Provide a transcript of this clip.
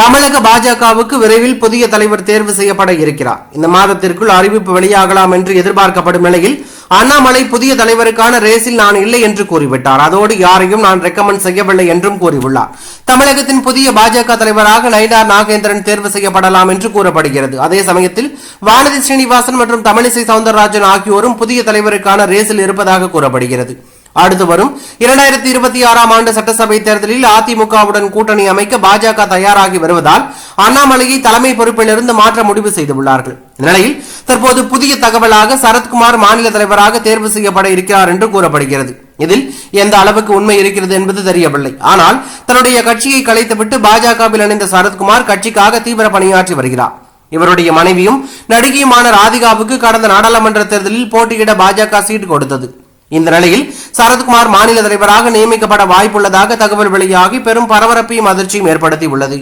தமிழக பாஜகவுக்கு விரைவில் புதிய தலைவர் தேர்வு செய்யப்பட இருக்கிறார். இந்த மாதத்திற்குள் அறிவிப்பு வெளியாகலாம் என்று எதிர்பார்க்கப்படும் நிலையில் அண்ணாமலை புதிய தலைவருக்கான ரேஸில் நான் இல்லை என்று கூறிவிட்டார். அதோடு யாரையும் நான் ரெக்கமெண்ட் செய்யவில்லை என்றும் கூறியுள்ளார். தமிழகத்தின் புதிய பாஜக தலைவராக நயினார் நாகேந்திரன் தேர்வு செய்யப்படலாம் என்று கூறப்படுகிறது. அதே சமயத்தில் வானதி ஸ்ரீனிவாசன் மற்றும் தமிழிசை சவுந்தரராஜன் ஆகியோரும் புதிய தலைவருக்கான ரேஸில் இருப்பதாக கூறப்படுகிறது. அடுத்து வரும். இரண்டாயிரத்தி இருபத்தி ஆறாம் ஆண்டு சட்டசபை தேர்தலில் அதிமுகவுடன் கூட்டணி அமைக்க பாஜக தயாராகி வருவதால் அண்ணாமலையை தலைமை பொறுப்பிலிருந்து மாற்ற முடிவு செய்துள்ளார்கள். இந்நிலையில் தற்போது புதிய தகவலாக சரத்குமார் மாநில தலைவராக தேர்வு செய்யப்பட இருக்கிறார் என்று கூறப்படுகிறது. இதில் எந்த அளவுக்கு உண்மை இருக்கிறது என்பது தெரியவில்லை. ஆனால் தன்னுடைய கட்சியை கலைத்துவிட்டு பாஜகவில் இணைந்த சரத்குமார் கட்சிக்காக தீவிர பணியாற்றி வருகிறார். இவருடைய மனைவியும் நடிகையுமான ராதிகாவுக்கு கடந்த நாடாளுமன்ற தேர்தலில் போட்டியிட பாஜக சீட்டு கொடுத்தது. இந்த நிலையில் சரத்குமார் மாநில தலைவராக நியமிக்கப்பட வாய்ப்புள்ளதாக தகவல் வெளியாகி பெரும் பரபரப்பையும் அதிர்ச்சியும் ஏற்படுத்தி உள்ளது